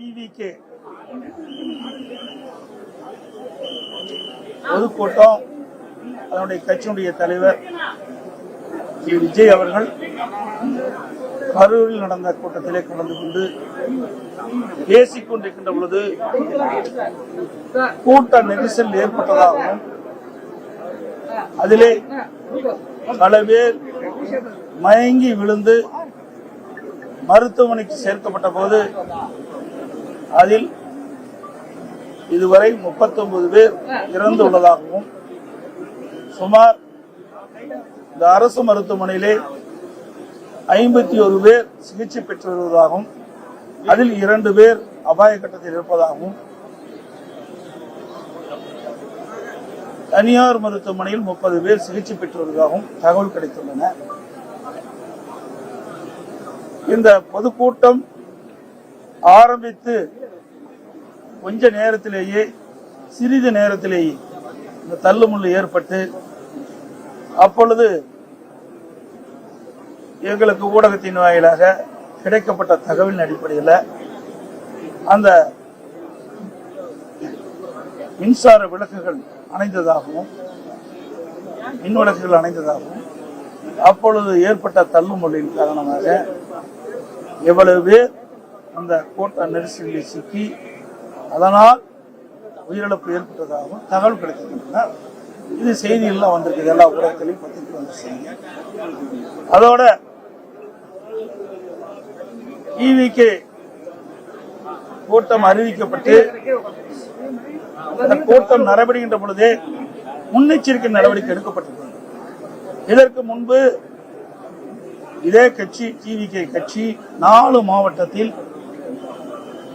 TVK பொதுக்கூட்டம் அதனுடைய கட்சியினுடைய தலைவர் திரு விஜய் அவர்கள் கரூரில் நடந்த கூட்டத்திலே கலந்து கொண்டு பேசிக் கொண்டிருக்கின்ற பொழுது கூட்ட நெரிசல் ஏற்பட்டதாகவும் அதிலே பல பேர் மயங்கி விழுந்து மருத்துவமனைக்கு சேர்க்கப்பட்ட போது அதில் இதுவரை 39 பேர் இறந்துள்ளதாகவும் சுமார் இந்த அரசு மருத்துவமனையிலே ஐம்பத்தி ஒரு பேர் சிகிச்சை பெற்று வருவதாகவும் அதில் இரண்டு பேர் அபாய கட்டத்தில் இருப்பதாகவும் தனியார் மருத்துவமனையில் முப்பது பேர் சிகிச்சை பெற்று வருவதாகவும் தகவல் கிடைத்துள்ளன. இந்த பொதுக்கூட்டம் ஆரம்பித்து கொஞ்ச நேரத்திலேயே சிறிது நேரத்திலேயே இந்த தள்ளுமுள்ளு ஏற்பட்டு அப்பொழுது எங்களுக்கு ஊடகத்தின் வாயிலாக கிடைக்கப்பட்ட தகவலின் அடிப்படையில் அந்த மின்சார விளக்குகள் அணைந்ததாகவும் மின் விளக்குகள் அணைந்ததாகவும் அப்பொழுது ஏற்பட்ட தள்ளுமுள்ளின் காரணமாக எவ்வளவு பேர் அந்த கூட்ட நெரிசலில் சிக்கி அதனால் உயிரிழப்பு ஏற்பட்டதாகவும் தகவல் கிடைத்திருக்கின்றன. இது செய்திகள்லாம் வந்திருக்குது. எல்லா ஊடகத்திலையும் பத்திரிக்கை வந்து செய்தி அதோட டிவிக்கு கூட்டம் அறிவிக்கப்பட்டு அந்த கூட்டம் நடைபெறுகின்ற பொழுதே முன்னெச்சரிக்கை நடவடிக்கை எடுக்கப்பட்டிருக்கிறது. இதற்கு முன்பு இதே கட்சி டிவிகே கட்சி நாலு மாவட்டத்தில்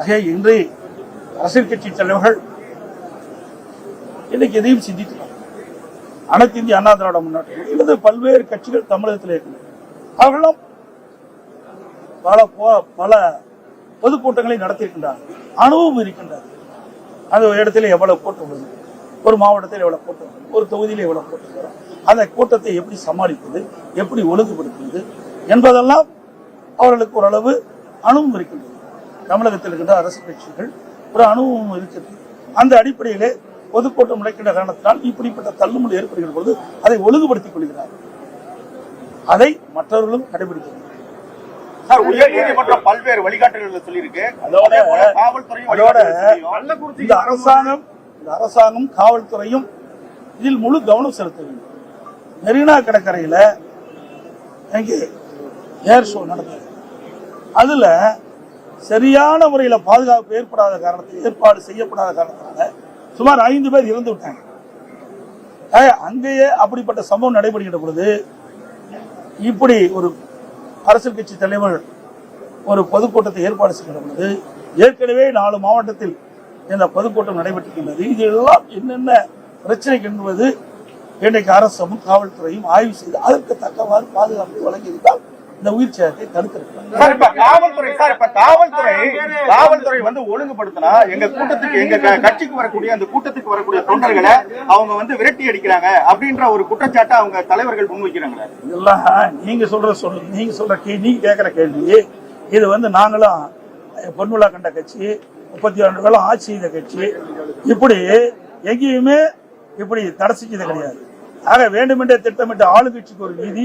ஆக இன்று அரசியல் கட்சி தலைவர்கள் இன்னைக்கு எதையும் சிந்திக்கலாம் அனைத்து இந்திய அண்ணா திராவிட முன்னேற்ற அல்லது பல்வேறு கட்சிகள் தமிழகத்தில் இருக்கின்றன. அவர்களும் பல பல பொதுக்கூட்டங்களை நடத்தியிருக்கின்றார்கள். அனுபவம் இருக்கின்றது. அந்த ஒரு இடத்துல எவ்வளவு கூட்டம் வருது? ஒரு மாவட்டத்தில் எவ்வளவு கூட்டம் வரும் ஒரு தொகுதியில் எவ்வளவு கூட்டம் வரும் அந்த கூட்டத்தை எப்படி சமாளிப்பது? எப்படி ஒழுங்குபடுத்துவது? என்பதெல்லாம் அவர்களுக்கு ஓரளவு அனுபவம் இருக்கின்றது. தமிழகத்தில் இருக்கின்ற அரசு கட்சிகள் ஒரு அனுபவம் இருக்கிறது. அந்த அடிப்படையிலே பொதுக்கூட்டம் நடக்கின்ற காரணத்தினால் இப்படிப்பட்ட தள்ளுமுறை ஏற்படுகிற பொழுது அதை ஒழுங்குபடுத்திக் கொள்கிறார்கள் அதை மற்றவர்களும் கடைபிடிக்க வேண்டும் சார் உயர் நீதிமன்றம் பல்வேறு சொல்லியிருக்கு. அதோட- காவல்துறையும் இந்த அரசாங்கம் இந்த அரசாங்கம் காவல்துறையும் இதில் முழு கவனம் செலுத்த வேண்டும். மெரினா கடற்கரையில ஏர் ஷோ நடந்தது. அதுல சரியான முறையில் பாதுகாப்பு ஏற்படாத காரணத்தை ஏற்பாடு செய்யப்படாத காரணத்தினால சுமார் ஐந்து பேர் இறந்து விட்டாங்க. அங்கேயே அப்படிப்பட்ட சம்பவம் நடைபெறுகின்ற பொழுது இப்படி ஒரு அரசியல் கட்சி தலைவர் ஒரு பொதுக்கூட்டத்தை ஏற்பாடு செய்கிற பொழுது ஏற்கனவே நாலு மாவட்டத்தில் இந்த பொதுக்கூட்டம் நடைபெற்றிருக்கின்றது. இதெல்லாம் என்னென்ன பிரச்சனைக்கு என்பது இன்றைக்கு அரசும் காவல்துறையும் ஆய்வு செய்து அதற்கு தக்கவாறு பாதுகாப்பு வழங்கியிருந்தால் இந்த உயிர் சேதத்தை சார் இப்ப காவல்துறை சார் இப்ப காவல்துறை காவல்துறை வந்து ஒழுங்குபடுத்தினா எங்க கூட்டத்துக்கு எங்க க- கட்சிக்கு வரக்கூடிய அந்த கூட்டத்துக்கு வரக்கூடிய தொண்டர்களை அவங்க வந்து விரட்டி அடிக்கிறாங்க அப்படின்ற ஒரு குற்றச்சாட்டை அவங்க தலைவர்கள் முன்வைக்கிறாங்களே இதெல்லாம் நீங்க சொல்ற சொல் நீங்க சொல்ற கேள்வி நீங்க கேட்கிற கேள்வி இது வந்து நாங்களும் பொன்விழா கண்ட கட்சி முப்பத்தி ஆண்டு காலம் ஆட்சி செய்த கட்சி இப்படி எங்கேயுமே இப்படி தடை செஞ்சது கிடையாது. ஆக வேண்டுமென்றே திட்டமிட்ட ஆளுங்கட்சிக்கு ஒரு நீதி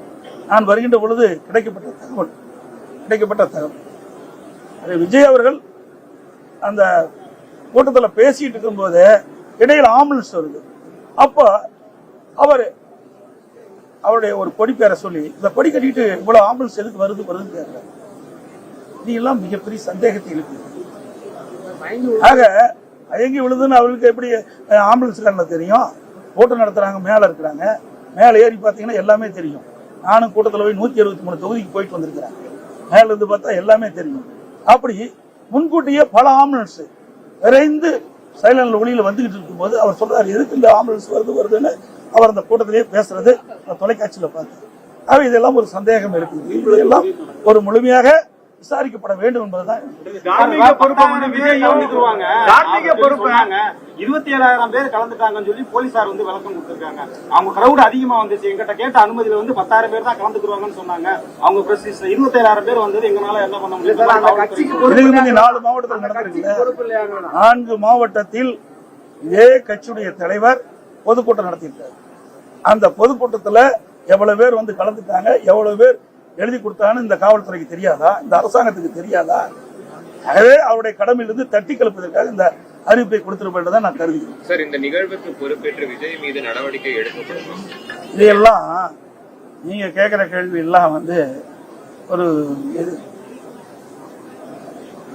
நான் வருகின்ற பொழுது கிடைக்கப்பட்ட தகவல் கிடைக்கப்பட்ட தகவல். அது விஜய் அவர்கள் அந்த கூட்டத்தில் பேசிட்டு இருக்கும்போது இடையில் ஆம்புலன்ஸ் வருது. அப்போ அவர் அவருடைய ஒரு கொடி பேரை சொல்லி இந்த கொடி கட்டிட்டு இவ்வளோ ஆம்புலன்ஸ் எதுக்கு வருது வருதுன்னு கேட்கிறார் இது எல்லாம் மிகப்பெரிய சந்தேகத்தை எழுப்புது ஆக அயங்கி விழுதுன்னு அவருக்கு எப்படி ஆம்புலன்ஸ் ஆம்புலன்ஸ்காரங்கள தெரியும்? ஓட்டம் நடத்துறாங்க மேலே இருக்கிறாங்க. மேலே ஏறி பார்த்தீங்கன்னா எல்லாமே தெரியும். நானும் கூட்டத்தில் போய் நூத்தி அறுபத்தி மூணு தொகுதிக்கு போயிட்டு வந்திருக்கிறேன். மேல இருந்து பார்த்தா எல்லாமே தெரியும். அப்படி முன்கூட்டியே பல ஆம்புலன்ஸ் விரைந்து சைலண்ட்ல ஒளியில வந்துகிட்டு இருக்கும்போது அவர் சொல்றாரு எதுக்கு இந்த ஆம்புலன்ஸ் வருது வருதுன்னு? அவர் அந்த கூட்டத்திலேயே பேசுறது நான் தொலைக்காட்சியில பார்த்தேன். ஆக இதெல்லாம் ஒரு சந்தேகம் இருக்குது. இவங்களெல்லாம் ஒரு முழுமையாக விசாரிக்கப்பட வேண்டும் என்பதுதான் தார்மீக பொறுப்பை வந்து இருபத்தி ஏழாயிரம் பேர் கலந்துட்டாங்கன்னு சொல்லி போலீசார் வந்து விளக்கம் கொடுத்திருக்காங்க. அவங்க கிரௌட் அதிகமா வந்துச்சு. எங்கிட்ட கேட்ட அனுமதியில வந்து பத்தாயிரம் பேர் தான் கலந்துக்குருவாங்கன்னு சொன்னாங்க. அவங்க பிரஸ் இருபத்தி ஏழாயிரம் பேர் வந்தது எங்களால என்ன பண்ண முந்தைய நாலு மாவட்டத்தில் நடந்திருக்கு நான்கு மாவட்டத்தில் இதே கட்சியுடைய தலைவர் பொதுக்கூட்டம் நடத்தியிருக்காரு. அந்த பொதுக்கூட்டத்துல எவ்வளவு பேர் வந்து கலந்துட்டாங்க எவ்வளவு பேர் எழுதி கொடுத்தாங்கன்னு இந்த காவல்துறைக்கு தெரியாதா? இந்த அரசாங்கத்துக்கு தெரியாதா? ஆகவே அவருடைய கடமையிலிருந்து தட்டி கலப்பதற்காக இந்த அறிவிப்பை கொடுத்திருப்பதை நான் கருதுகிறேன். சார் இந்த நிகழ்வுக்கு பொறுப்பேற்று விஜய் மீது நடவடிக்கை எடுக்கப்படும் இதையெல்லாம் நீங்க கேட்கிற கேள்வி எல்லாம் வந்து ஒரு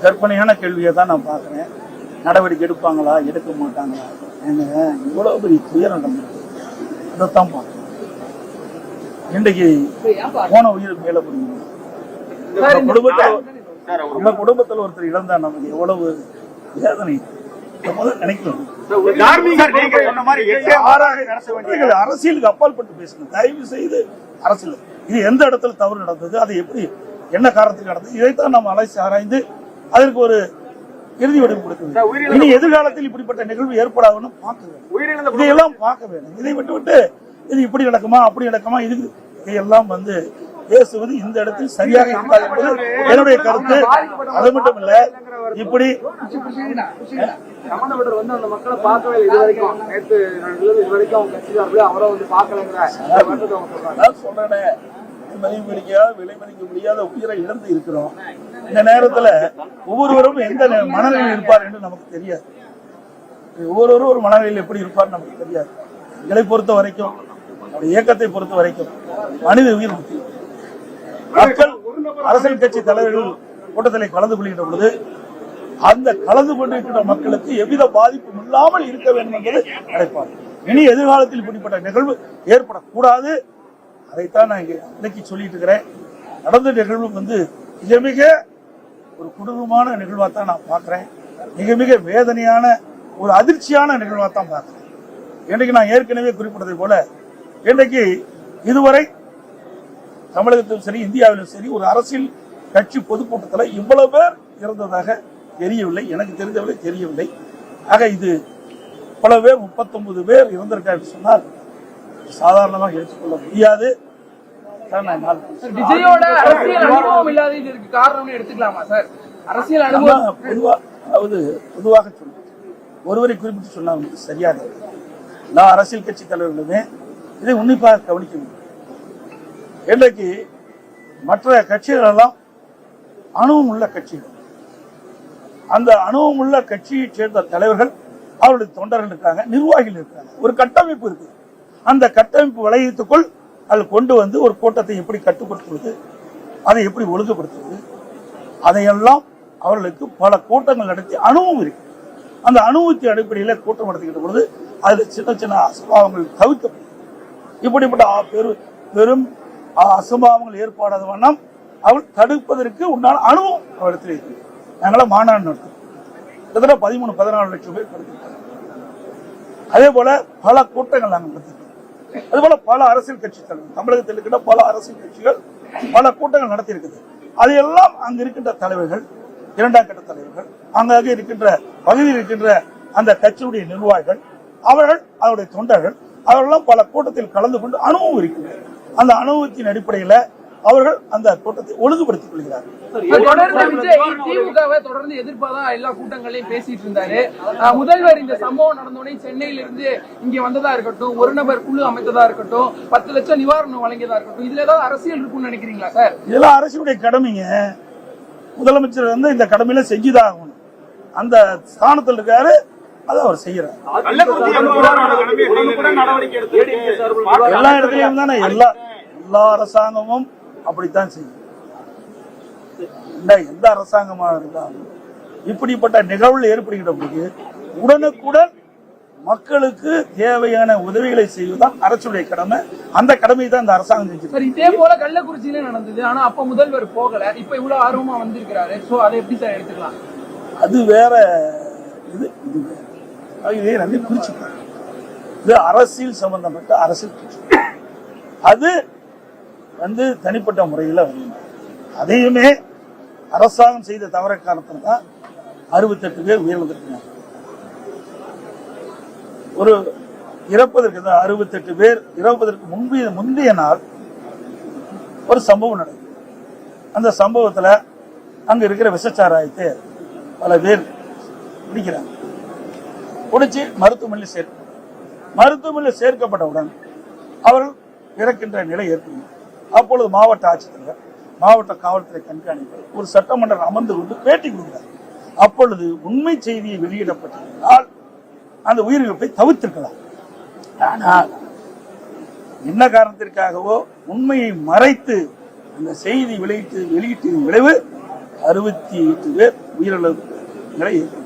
கற்பனையான கேள்வியை தான் நான் பார்க்குறேன். நடவடிக்கை எடுப்பாங்களா? எடுக்க மாட்டாங்களா? ஏங்க இவ்வளவு பெரிய துயரம் நடந்திருக்கு இதைத்தான் பார்க்கணும் இன்றைக்கு போன உயிர் மேல புரியும் நம்ம குடும்பத்தில் நம்ம குடும்பத்தில் ஒருத்தர் இழந்தா நமக்கு எவ்வளவு வேதனை. நினைக்கணும். அரசியலுக்கு அப்பால் பட்டு பேசணும் தயவு செய்து அரசியல். இது எந்த இடத்துல தவறு நடந்தது அது எப்படி என்ன காரணத்துக்கு நடந்தது இதைத்தான் நாம் அலைசி ஆராய்ந்து அதற்கு ஒரு இறுதி வடிவம் கொடுக்க வேண்டும் இனி எதிர்காலத்தில் இப்படிப்பட்ட நிகழ்வு ஏற்படாதுன்னு பார்க்க வேண்டும் இதையெல்லாம் பார்க்க வேண்டும் இதை விட்டு விட்டு இது இப்படி நடக்குமா அப்படி நடக்குமா இது எல்லாம் வந்து பேசுவது இந்த இடத்தில் சரியாக இருக்காது என்பது என்னுடைய கருத்து. அது மட்டும் இல்ல இப்படி சம்பந்தப்பட்டவர் வந்து அந்த இது வரைக்கும் நேற்று முடியாத விலை மதிக்க முடியாத உயிரை இழந்து இருக்கிறோம். இந்த நேரத்துல ஒவ்வொருவரும் எந்த நே- மனநிலையில் இருப்பார் என்று நமக்கு தெரியாது. ஒவ்வொருவரும் ஒரு மனநிலையில் எப்படி இருப்பார் நமக்கு தெரியாது. எங்களை பொறுத்த வரைக்கும் இயக்கத்தை பொறுத்த வரைக்கும் மனித உயிர் முக்கியம் மக்கள் அரசியல் கட்சி தலைவர்கள் கூட்டத்தில் கலந்து கொள்கின்ற பொழுது அந்த கலந்து கொண்டிருக்கின்ற மக்களுக்கு எவ்வித பாதிப்பும் இல்லாமல் இருக்க வேண்டும் என்பது நினைப்பார் இனி எதிர்காலத்தில் இப்படிப்பட்ட நிகழ்வு ஏற்படக்கூடாது. அதைத்தான் நான் இன்னைக்கு சொல்லிட்டு இருக்கிறேன். நடந்த நிகழ்வு வந்து மிக மிக ஒரு கொடூரமான நிகழ்வாக தான் நான் பார்க்கிறேன். மிக மிக வேதனையான ஒரு அதிர்ச்சியான நிகழ்வாக தான் பார்க்கிறேன். இன்றைக்கு நான் ஏற்கனவே குறிப்பிட்டதை போல இன்றைக்கு இதுவரை தமிழகத்திலும் சரி இந்தியாவிலும் சரி ஒரு அரசியல் கட்சி பொதுக்கூட்டத்தில் இவ்வளவு பேர் இருந்ததாக தெரியவில்லை. எனக்கு தெரிந்தவரை தெரியவில்லை. ஆக இது பல பேர் முப்பத்தொன்பது பேர் இருந்திருக்காரு சொன்னால் சாதாரணமாக எடுத்துக்கொள்ள முடியாது. நான் விஜயோட அரசியல் அனுபவம் இல்லாத எடுத்துக்கலாமா சார்? அரசியல் அனுபவம் அதாவது பொதுவாக ஒருவரை குறிப்பிட்டு சொன்னா வந்து சரியாக. எல்லா அரசியல் கட்சி தலைவர்களுமே இதை உன்னிப்பாக கவனிக்க முடியும் இன்றைக்கு மற்ற கட்சிகள் எல்லாம் அனுபவம் உள்ள கட்சிகள். அந்த அனுபவம் உள்ள கட்சியைச் சேர்ந்த தலைவர்கள் அவருடைய தொண்டர்கள் இருக்காங்க நிர்வாகிகள் இருக்காங்க. ஒரு கட்டமைப்பு இருக்கு அந்த கட்டமைப்பு வளையத்துக்குள் அது கொண்டு வந்து ஒரு கூட்டத்தை எப்படி கட்டுப்படுத்துவது அதை எப்படி ஒழுங்குபடுத்துவது அதையெல்லாம் அவர்களுக்கு பல கூட்டங்கள் நடத்தி அனுபவம் இருக்கு. அந்த அனுபவத்தின் அடிப்படையில் கூட்டம் நடத்திக்கிட்ட பொழுது அதில் சின்ன சின்ன அசம்பாவங்கள் தவிர்க்கப்படும். இப்படிப்பட்ட பெரு பெரும் அசம்பாவங்கள் ஏற்படாத வண்ணம் அவள் தடுப்பதற்கு உண்டான அனுபவம் அவரிடத்தில் இருக்கு நாங்களாம் மாநாடு நடத்தும் கிட்டத்தட்ட பதிமூணு பதினாலு லட்சம் பேர் படுத்திருக்காங்க. அதே போல பல கூட்டங்கள் நாங்கள் நடத்திருக்கோம். அது போல பல அரசியல் கட்சி தலைவர் தமிழகத்தில் இருக்கின்ற பல அரசியல் கட்சிகள் பல கூட்டங்கள் நடத்தியிருக்குது. அதையெல்லாம் அங்க இருக்கின்ற தலைவர்கள் இரண்டாம் கட்ட தலைவர்கள் அங்கங்கே இருக்கின்ற பகுதியில் இருக்கின்ற அந்த கட்சியுடைய நிர்வாகிகள் அவர்கள் அவருடைய தொண்டர்கள் அவர்களெல்லாம் பல கூட்டத்தில் கலந்து கொண்டு அனுபவம் இருக்கின்றனர் அந்த அனுபவத்தின் அடிப்படையில் அவர்கள் அந்த கூட்டத்தை ஒழுங்குபடுத்திக் கொள்கிறார்கள். திமுகவை தொடர்ந்து எதிர்ப்பாதான் எல்லா கூட்டங்களையும் பேசிட்டு இருந்தாரு. முதல்வர் இந்த சம்பவம் நடந்த உடனே சென்னையில இருந்து இங்க வந்ததா இருக்கட்டும் ஒரு நபர் குழு அமைத்ததா இருக்கட்டும் பத்து லட்சம் நிவாரணம் வழங்கியதா இருக்கட்டும் இதுல ஏதாவது அரசியல் இருக்கும்னு நினைக்கிறீங்களா சார்? இதெல்லாம் அரசுடைய கடமைங்க. முதலமைச்சர் வந்து இந்த கடமையில செஞ்சுதான் ஆகணும். அந்த ஸ்தானத்தில் இருக்காரு அதை அவர் செய்யறாரு. எல்லா இடத்துலயும் தானே எல்லா எல்லா அரசாங்கமும் அப்படித்தான் செய்யும். எந்த அரசாங்கமா இருந்தாலும் இப்படிப்பட்ட நிகழ்வுகள் ஏற்படுகின்ற போது உடனுக்குடன் மக்களுக்கு தேவையான உதவிகளை செய்வதுதான் அரசுடைய கடமை. அந்த கடமையை தான் இந்த அரசாங்கம் சார் இதே போல கள்ளக்குறிச்சியில நடந்தது. ஆனா அப்ப முதல்வர் போகல. இப்ப இவ்வளவு ஆர்வமா வந்திருக்கிறாரு. சோ அதை எப்படி சார் எடுத்துக்கலாம்? அது வேற இது இது வேற. இதே ரெண்டையும் இது அரசியல் சம்பந்தப்பட்ட அரசியல் பிரச்சனை. அது வந்து தனிப்பட்ட முறையில் வந்து அதையுமே அரசாங்கம் செய்த தவற காரணத்தில் தான் அறுபத்தெட்டு பேர் உயிரிழந்திருக்கிறாங்க ஒரு இறப்பதற்கு தான் அறுபத்தெட்டு பேர் இறப்பதற்கு முன்பு முந்தைய நாள் ஒரு சம்பவம் நடக்குது அந்த சம்பவத்துல அங்க இருக்கிற விஷச்சாராயத்தை பல பேர் பிடிக்கிறாங்க. குடிச்சு மருத்துவமனையில் சேர்க்க மருத்துவமனையில் சேர்க்கப்பட்டவுடன் அவர்கள் இறக்கின்ற நிலை ஏற்படும். அப்பொழுது மாவட்ட ஆட்சித்தலைவர் மாவட்ட காவல்துறை கண்காணிப்பு ஒரு சட்டமன்றம் அமர்ந்து கொண்டு பேட்டி கொடுக்கிறார். அப்பொழுது உண்மை செய்தியை வெளியிடப்பட்டிருந்தால் அந்த உயிரிழப்பை தவிர்த்திருக்கலாம். ஆனால் என்ன காரணத்திற்காகவோ உண்மையை மறைத்து அந்த செய்தி வெளியிட்டு வெளியீட்டின் விளைவு அறுபத்தி எட்டு பேர் உயிரிழப்பு நிலை ஏற்படும்.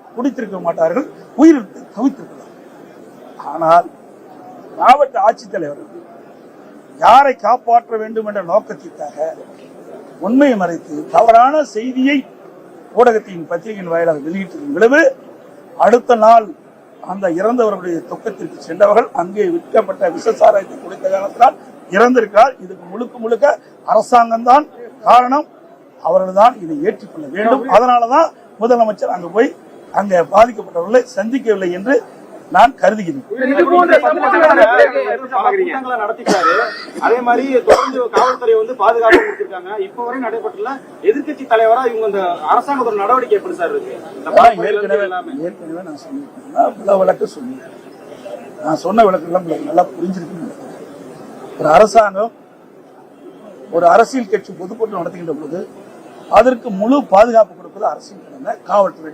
குடித்திருக்க மாட்டார்கள் உயிர் தவித்திருக்கலாம் ஆனால் மாவட்ட ஆட்சித்தலைவர் யாரை காப்பாற்ற வேண்டும் என்ற நோக்கத்திற்காக உண்மையை மறைத்து தவறான செய்தியை ஊடகத்தின் பத்திரிகையின் வாயிலாக வெளியிட்டிருக்கும் விளைவு அடுத்த நாள் அந்த இறந்தவர்களுடைய துக்கத்திற்கு சென்றவர்கள் அங்கே விற்கப்பட்ட விஷசாராயத்தை குடித்த காரணத்தினால் இறந்திருக்கிறார். இதுக்கு முழுக்க முழுக்க அரசாங்கம் தான் காரணம். அவர்கள் தான் இதை ஏற்றுக்கொள்ள வேண்டும். அதனாலதான் முதலமைச்சர் அங்க போய் அங்க பாதிக்கப்பட்டவர்களை சந்திக்கவில்லை என்று நான் கருதுகிறேன். நடத்திட்டாரு. அதே மாதிரி தொடர்ந்து காவல்துறை வந்து பாதுகாப்பு கொடுத்திருக்காங்க. இப்ப வரை நடைபெற்றல எதிர்க்கட்சி தலைவரா இவங்க இந்த அரசாங்கத்தோட நடவடிக்கை எப்படி சார் இருக்கு? ஏற்கனவே நான் பல விளக்கு சொன்னேன். நான் சொன்ன விளக்கெல்லாம் உங்களுக்கு நல்லா புரிஞ்சிருக்குன்னு. ஒரு அரசாங்கம் ஒரு அரசியல் கட்சி பொதுக்கூட்டம் நடத்துகின்ற போது அதற்கு முழு பாதுகாப்பு கொடுப்பது அரசியல் கடமை காவல்துறை.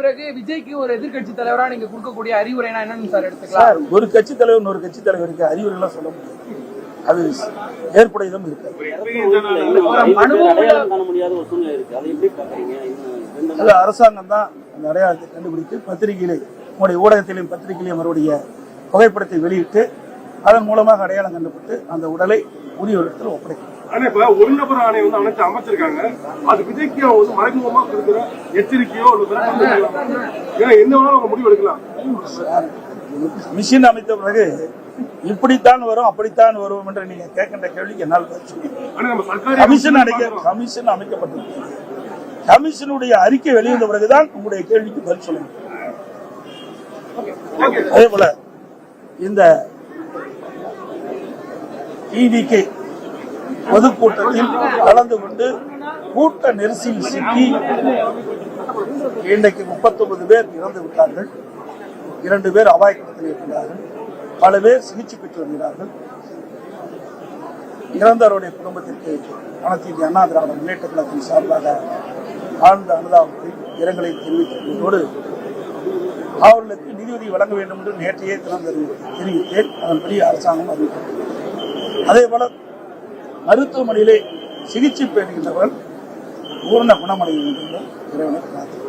பிறகு விஜய்க்கு ஒரு எதிர்க்கட்சி தலைவரா நீங்க கொடுக்கக்கூடிய அறிவுரைனா என்னன்னு சார் எடுத்துக்கலாம். சார் ஒரு கட்சி தலைவர் ஒரு கட்சி தலைவருக்கு அறிவுரைலாம் சொல்ல முடியாது. அது ஏற்புடையதும் இருக்காது அடையாளம் காண முடியாத ஒரு சூழ்நிலை இருக்கு. அதை அரசாங்கம் தான் அந்த அடையாளத்தை கண்டுபிடித்து பத்திரிகையிலே உங்களுடைய ஊடகத்திலையும் பத்திரிகையிலையும் அவருடைய புகைப்படத்தை வெளியிட்டு அதன் மூலமாக அடையாளம் கண்டுபிடித்து அந்த உடலை உரியவரிடத்தில் ஒப்படைக்கும். ஆனா இப்ப ஒரு நபர் ஆணை வந்து அமைச்சு அமைச்சிருக்காங்க. அது விஜய்க்கு வந்து மறைமுகமா கொடுக்குற எச்சரிக்கையோ கொடுக்கலாம். ஏன்னா என்ன வேணாலும் அவங்க முடிவு எடுக்கலாம். மிஷின் அமைத்த பிறகு இப்படித்தான் வரும் அப்படித்தான் வரும் என்று நீங்க கேட்கின்ற கேள்விக்கு என்னால் கமிஷன் அடைக்க கமிஷன் அமைக்கப்பட்டிருக்கிறது கமிஷனுடைய அறிக்கை வெளிவந்த பிறகுதான் உங்களுடைய கேள்விக்கு பதில் சொல்ல முடியும். அதே போல இந்த டிவிகே பொதுக்கூட்டத்தில் கலந்து கொண்டு கூட்ட நெரிசலில் சிக்கி இன்றைக்கு 39 பேர் இறந்து விட்டார்கள். இரண்டு பேர் அபாயத்தில் இருக்கிறார்கள். பல பேர் சிகிச்சை பெற்று வருகிறார்கள். இறந்தவருடைய குடும்பத்திற்கு அனைத்து இந்திய அண்ணா திராவிட முன்னேற்ற கழகத்தின் சார்பாக ஆழ்ந்த அனுதாபத்தை இரங்கலை தெரிவித்திருப்பதோடு அவர்களுக்கு நிதியுதவி வழங்க வேண்டும் என்று நேற்றையே தினம் தெரிவித்தேன் அதன்படி அரசாங்கம் அறிவித்தது அதே போல மருத்துவமனையிலே சிகிச்சை பெறுகின்றவர்கள் பூர்ண குணமடைய வேண்டும் என்று இறைவனை பிரார்த்தனை